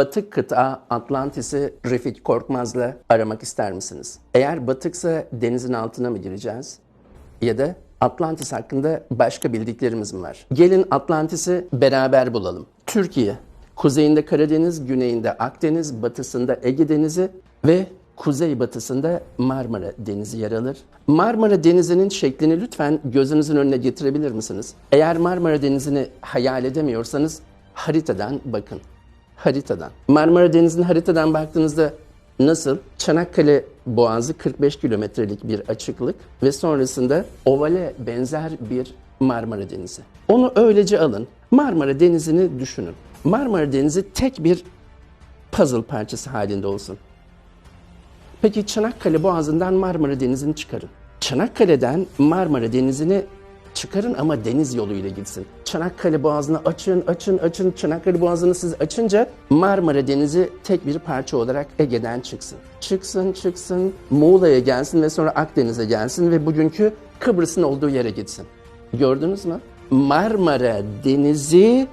batık kıta Atlantis'i Refik Korkmaz'la aramak ister misiniz? Eğer batıksa denizin altına mı gireceğiz? Ya da Atlantis hakkında başka bildiklerimiz mi var? Gelin Atlantis'i beraber bulalım. Türkiye, kuzeyinde Karadeniz, güneyinde Akdeniz, batısında Ege Denizi ve kuzeybatısında Marmara Denizi yer alır. Marmara Denizi'nin şeklini lütfen gözünüzün önüne getirebilir misiniz? Eğer Marmara Denizi'ni hayal edemiyorsanız haritadan bakın. Haritadan. Marmara Denizi'nin haritadan baktığınızda nasıl? Çanakkale Boğazı 45 kilometrelik bir açıklık ve sonrasında ovale benzer bir Marmara Denizi. Onu öylece alın. Marmara Denizi'ni düşünün. Marmara Denizi tek bir puzzle parçası halinde olsun. Peki Çanakkale Boğazı'ndan Marmara Denizi'ni çıkarın. Çanakkale'den Marmara Denizi'ni çıkarın ama deniz yoluyla gitsin. Çanakkale Boğazı'nı açın, açın, açın. Çanakkale Boğazı'nı siz açınca Marmara Denizi tek bir parça olarak Ege'den çıksın. Çıksın, çıksın, Muğla'ya gelsin ve sonra Akdeniz'e gelsin ve bugünkü Kıbrıs'ın olduğu yere gitsin. Gördünüz mü? Marmara Denizi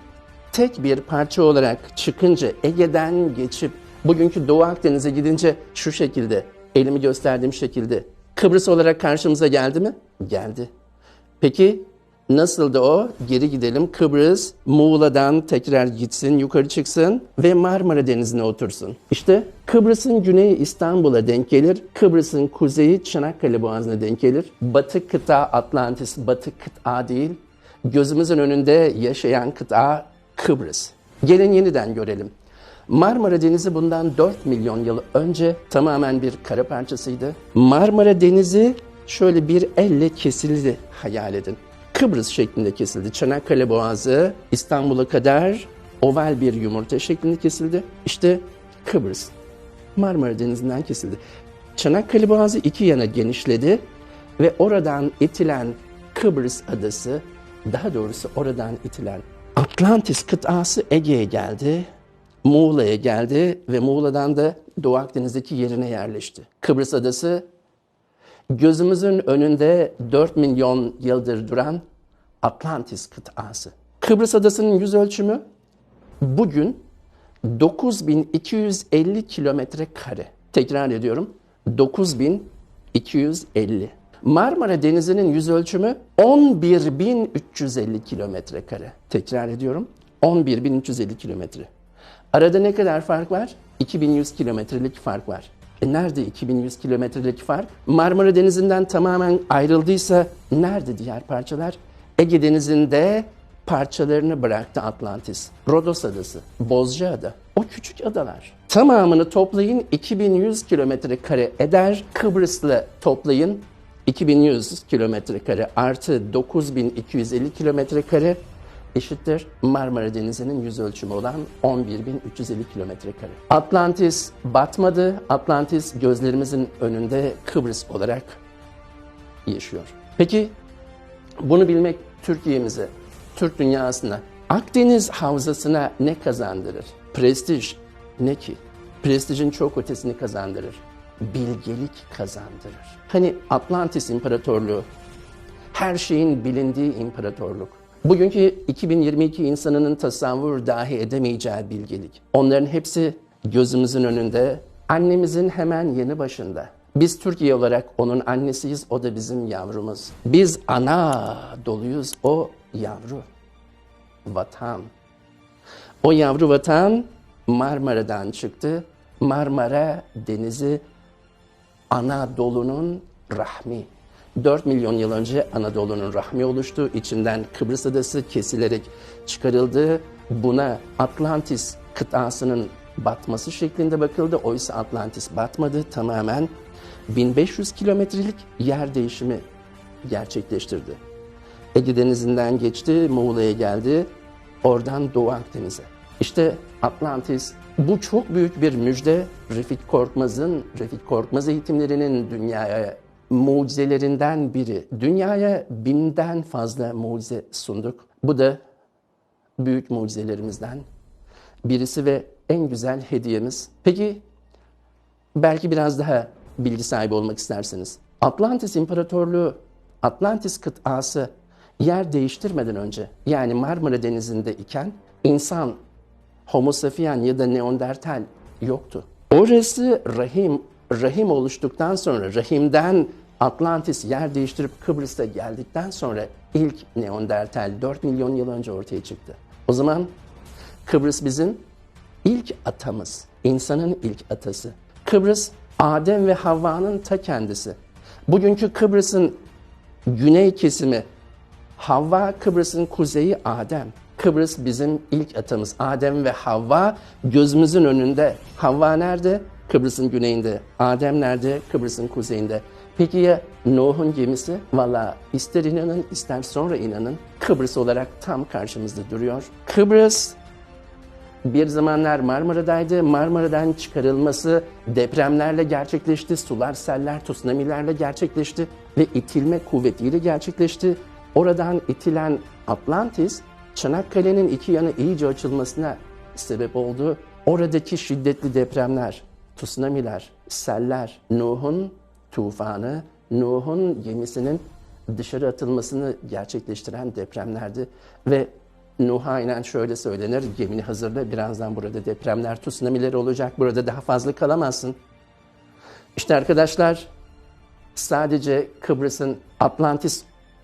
tek bir parça olarak çıkınca Ege'den geçip bugünkü Doğu Akdeniz'e gidince şu şekilde, elimi gösterdiğim şekilde Kıbrıs olarak karşımıza geldi mi? Geldi. Peki nasıldı o? Geri gidelim. Kıbrıs, Muğla'dan tekrar gitsin, yukarı çıksın ve Marmara Denizi'ne otursun. İşte Kıbrıs'ın güneyi İstanbul'a denk gelir. Kıbrıs'ın kuzeyi Çanakkale Boğazı'na denk gelir. Batı kıta Atlantis, batı kıta değil. Gözümüzün önünde yaşayan kıta Kıbrıs. Gelin yeniden görelim. Marmara Denizi bundan 4 milyon yıl önce tamamen bir kara parçasıydı. Marmara Denizi şöyle bir elle kesildi hayal edin. Kıbrıs şeklinde kesildi. Çanakkale Boğazı İstanbul'a kadar oval bir yumurta şeklinde kesildi. İşte Kıbrıs Marmara Denizi'nden kesildi. Çanakkale Boğazı iki yana genişledi ve oradan itilen Kıbrıs adası, daha doğrusu oradan itilen Atlantis kıtası Ege'ye geldi, Muğla'ya geldi ve Muğla'dan da Doğu Akdeniz'deki yerine yerleşti. Kıbrıs adası gözümüzün önünde 4 milyon yıldır duran Atlantis kıtası. Kıbrıs adasının yüz ölçümü bugün 9250 kilometre kare. Tekrar ediyorum 9250. Marmara Denizi'nin yüz ölçümü 11350 kilometre kare. Tekrar ediyorum 11350 kilometre. Arada ne kadar fark var? 2100 kilometrelik fark var. E nerede 2100 kilometrelik fark? Marmara Denizi'nden tamamen ayrıldıysa nerede diğer parçalar? Ege Denizi'nde parçalarını bıraktı Atlantis. Rodos Adası, Bozcaada. O küçük adalar. Tamamını toplayın 2100 kilometre kare eder. Kıbrıs'la toplayın 2100 kilometre kare artı 9250 kilometre kare eşittir Marmara Denizi'nin yüz ölçümü olan 11.350 kilometre kare. Atlantis batmadı. Atlantis gözlerimizin önünde Kıbrıs olarak yaşıyor. Peki bunu bilmek Türkiye'mize, Türk dünyasına, Akdeniz havzasına ne kazandırır? Prestij ne ki? Prestijin çok ötesini kazandırır. Bilgelik kazandırır. Hani Atlantis İmparatorluğu, her şeyin bilindiği imparatorluk. Bugünkü 2022 insanının tasavvur dahi edemeyeceği bilgelik. Onların hepsi gözümüzün önünde, annemizin hemen yeni başında. Biz Türkiye olarak onun annesiyiz, o da bizim yavrumuz. Biz ana doluyuz, o yavru. Vatan. O yavru vatan Marmara'dan çıktı. Marmara Denizi Anadolu'nun rahmi. 4 milyon yıl önce Anadolu'nun rahmi oluştu. İçinden Kıbrıs adası kesilerek çıkarıldı. Buna Atlantis kıtasının batması şeklinde bakıldı. Oysa Atlantis batmadı. Tamamen 1500 kilometrelik yer değişimi gerçekleştirdi. Ege Denizi'nden geçti, Muğla'ya geldi. Oradan Doğu Akdeniz'e. İşte Atlantis bu çok büyük bir müjde. Refik Korkmaz'ın, Refik Korkmaz eğitimlerinin dünyaya mucizelerinden biri. Dünyaya binden fazla mucize sunduk. Bu da büyük mucizelerimizden birisi ve en güzel hediyemiz. Peki belki biraz daha bilgi sahibi olmak isterseniz. Atlantis İmparatorluğu, Atlantis kıtası yer değiştirmeden önce yani Marmara Denizi'nde iken insan Homo sapien ya da Neandertal yoktu. Orası rahim, rahim oluştuktan sonra, rahimden Atlantis yer değiştirip Kıbrıs'ta geldikten sonra ilk Neandertal 4 milyon yıl önce ortaya çıktı. O zaman Kıbrıs bizim ilk atamız, insanın ilk atası. Kıbrıs, Adem ve Havva'nın ta kendisi. Bugünkü Kıbrıs'ın güney kesimi Havva, Kıbrıs'ın kuzeyi Adem. Kıbrıs bizim ilk atamız. Adem ve Havva gözümüzün önünde. Havva nerede? Kıbrıs'ın güneyinde. Adem nerede? Kıbrıs'ın kuzeyinde. Peki ya Nuh'un gemisi? Valla ister inanın ister sonra inanın Kıbrıs olarak tam karşımızda duruyor. Kıbrıs bir zamanlar Marmara'daydı. Marmara'dan çıkarılması depremlerle gerçekleşti. Sular, seller, tsunamilerle gerçekleşti ve itilme kuvvetiyle gerçekleşti. Oradan itilen Atlantis, Çanakkale'nin iki yanı iyice açılmasına sebep oldu. Oradaki şiddetli depremler, tsunamiler, seller, Nuh'un tufanı, Nuh'un gemisinin dışarı atılmasını gerçekleştiren depremlerdi ve Nuh'a aynen şöyle söylenir, gemini hazırla, birazdan burada depremler, tsunamiler olacak, burada daha fazla kalamazsın. İşte arkadaşlar, sadece Kıbrıs'ın Atlantis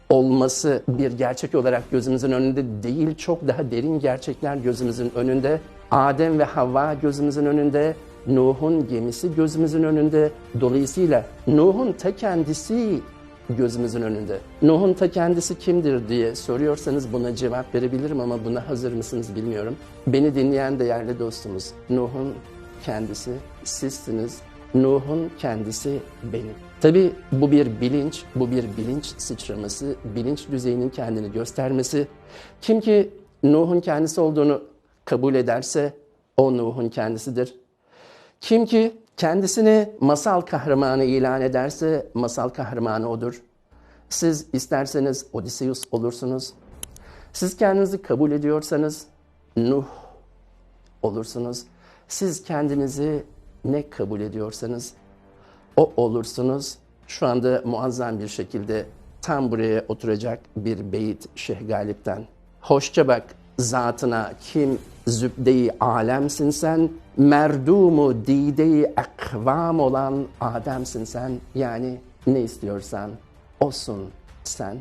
olması bir gerçek olarak gözümüzün önünde değil, çok daha derin gerçekler gözümüzün önünde. Adem ve Havva gözümüzün önünde, Nuh'un gemisi gözümüzün önünde. Dolayısıyla Nuh'un ta kendisi gözümüzün önünde. Nuh'un ta kendisi kimdir diye soruyorsanız buna cevap verebilirim ama buna hazır mısınız bilmiyorum. Beni dinleyen değerli dostumuz, Nuh'un kendisi sizsiniz. Nuh'un kendisi benim. Tabi bu bir bilinç, bu bir bilinç sıçraması, bilinç düzeyinin kendini göstermesi. Kim ki Nuh'un kendisi olduğunu kabul ederse o Nuh'un kendisidir. Kim ki kendisini masal kahramanı ilan ederse masal kahramanı odur. Siz isterseniz Odysseus olursunuz. Siz kendinizi kabul ediyorsanız Nuh olursunuz. Siz kendinizi ne kabul ediyorsanız o olursunuz. Şu anda muazzam bir şekilde tam buraya oturacak bir beyit Şeyh Galip'ten. Hoşça bak zatına kim zübde-i alemsin sen, merdumu dide-i ekvam olan Adem'sin sen. Yani ne istiyorsan olsun sen.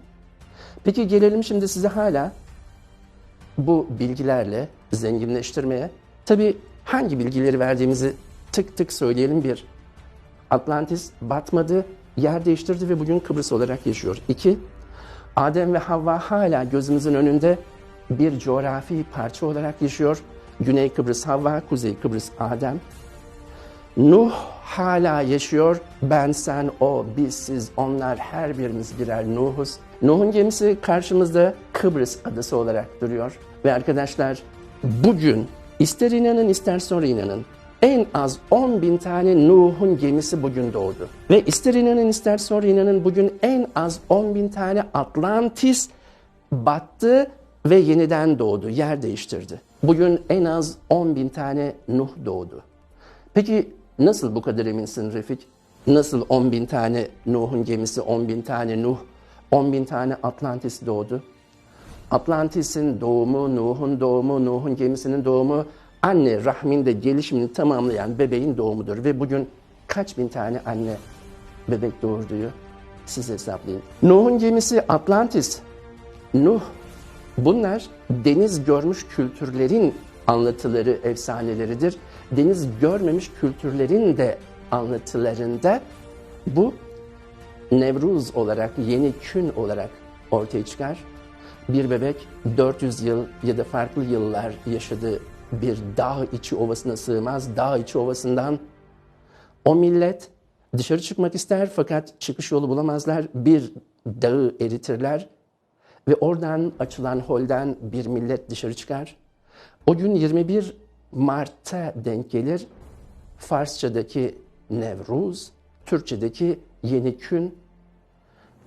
Peki gelelim şimdi size hala bu bilgilerle zenginleştirmeye. Tabii hangi bilgileri verdiğimizi tık tık söyleyelim bir. Atlantis batmadı, yer değiştirdi ve bugün Kıbrıs olarak yaşıyor. İki, Adem ve Havva hala gözümüzün önünde bir coğrafi parça olarak yaşıyor. Güney Kıbrıs Havva, Kuzey Kıbrıs Adem. Nuh hala yaşıyor. Ben, sen, o, biz, siz, onlar her birimiz birer Nuh'uz. Nuh'un gemisi karşımızda Kıbrıs adası olarak duruyor. Ve arkadaşlar bugün ister inanın ister sonra inanın en az 10 bin tane Nuh'un gemisi bugün doğdu. Ve ister inanın ister sonra inanın bugün en az 10 bin tane Atlantis battı ve yeniden doğdu, yer değiştirdi. Bugün en az 10 bin tane Nuh doğdu. Peki nasıl bu kadar eminsin Refik? Nasıl 10 bin tane Nuh'un gemisi, 10 bin tane Nuh, 10 bin tane Atlantis doğdu? Atlantis'in doğumu, Nuh'un doğumu, Nuh'un gemisinin doğumu anne rahminde gelişimini tamamlayan bebeğin doğumudur. Ve bugün kaç bin tane anne bebek doğurduğu siz hesaplayın. Nuh'un gemisi Atlantis. Nuh bunlar deniz görmüş kültürlerin anlatıları, efsaneleridir. Deniz görmemiş kültürlerin de anlatılarında bu Nevruz olarak, yeni kün olarak ortaya çıkar. Bir bebek 400 yıl ya da farklı yıllar yaşadığı bir dağ içi ovasına sığmaz. Dağ içi ovasından o millet dışarı çıkmak ister fakat çıkış yolu bulamazlar. Bir dağı eritirler ve oradan açılan holden bir millet dışarı çıkar. O gün 21 Mart'a denk gelir. Farsçadaki Nevruz, Türkçedeki Yeni Kün.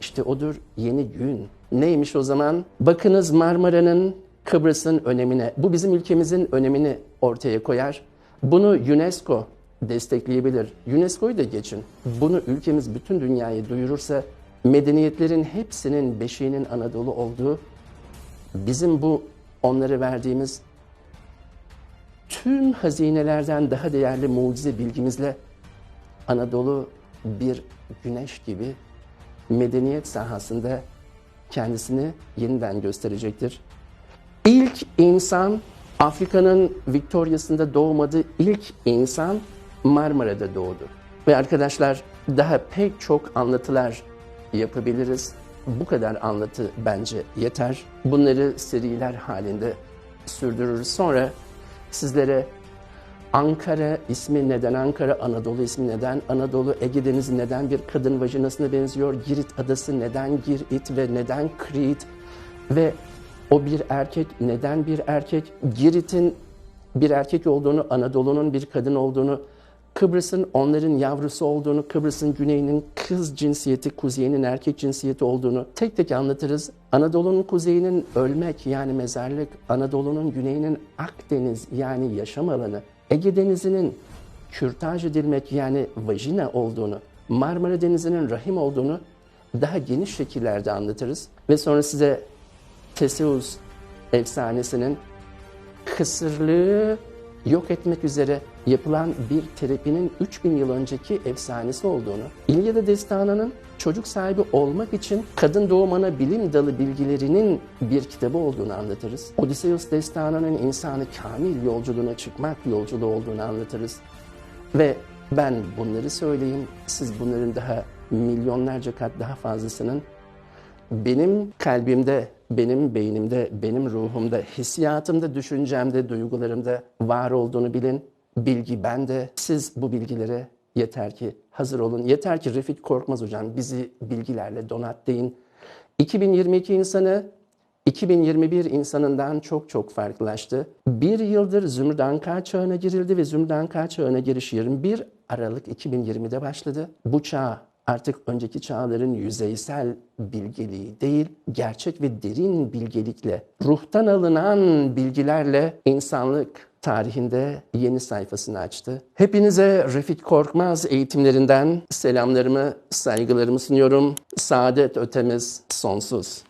İşte odur yeni gün. Neymiş o zaman? Bakınız Marmara'nın Kıbrıs'ın önemine, bu bizim ülkemizin önemini ortaya koyar. Bunu UNESCO destekleyebilir. UNESCO'yu da geçin. Bunu ülkemiz bütün dünyaya duyurursa medeniyetlerin hepsinin beşiğinin Anadolu olduğu bizim bu onları verdiğimiz tüm hazinelerden daha değerli mucize bilgimizle Anadolu bir güneş gibi medeniyet sahasında kendisini yeniden gösterecektir. İlk insan Afrika'nın Victoria'sında doğmadı. İlk insan Marmara'da doğdu. Ve arkadaşlar daha pek çok anlatılar yapabiliriz. Bu kadar anlatı bence yeter. Bunları seriler halinde sürdürürüz. Sonra sizlere Ankara ismi neden Ankara, Anadolu ismi neden Anadolu, Ege Denizi neden bir kadın vajinasına benziyor, Girit adası neden Girit ve neden Krit ve o bir erkek neden bir erkek, Girit'in bir erkek olduğunu, Anadolu'nun bir kadın olduğunu, Kıbrıs'ın onların yavrusu olduğunu, Kıbrıs'ın güneyinin kız cinsiyeti, kuzeyinin erkek cinsiyeti olduğunu tek tek anlatırız. Anadolu'nun kuzeyinin ölmek yani mezarlık, Anadolu'nun güneyinin Akdeniz yani yaşam alanı, Ege Denizi'nin kürtaj edilmek yani vajina olduğunu, Marmara Denizi'nin rahim olduğunu daha geniş şekillerde anlatırız. Ve sonra size Teseus efsanesinin kısırlığı yok etmek üzere yapılan bir terapinin 3000 yıl önceki efsanesi olduğunu, İlyada Destanı'nın çocuk sahibi olmak için kadın doğum ana bilim dalı bilgilerinin bir kitabı olduğunu anlatırız. Odysseus Destanı'nın insanı kamil yolculuğuna çıkmak yolculuğu olduğunu anlatırız. Ve ben bunları söyleyeyim, siz bunların daha milyonlarca kat daha fazlasının benim kalbimde, benim beynimde, benim ruhumda, hissiyatımda, düşüncemde, duygularımda var olduğunu bilin. Bilgi bende. Siz bu bilgilere yeter ki hazır olun. Yeter ki Refik Korkmaz hocam bizi bilgilerle donat deyin. 2022 insanı 2021 insanından çok çok farklılaştı. Bir yıldır Zümrüt Anka çağına girildi ve Zümrüt Anka çağına giriş 21 Aralık 2020'de başladı. Bu çağ artık önceki çağların yüzeysel bilgeliği değil, gerçek ve derin bilgelikle, ruhtan alınan bilgilerle insanlık tarihinde yeni sayfasını açtı. Hepinize Refik Korkmaz eğitimlerinden selamlarımı, saygılarımı sunuyorum. Saadet ötemiz sonsuz.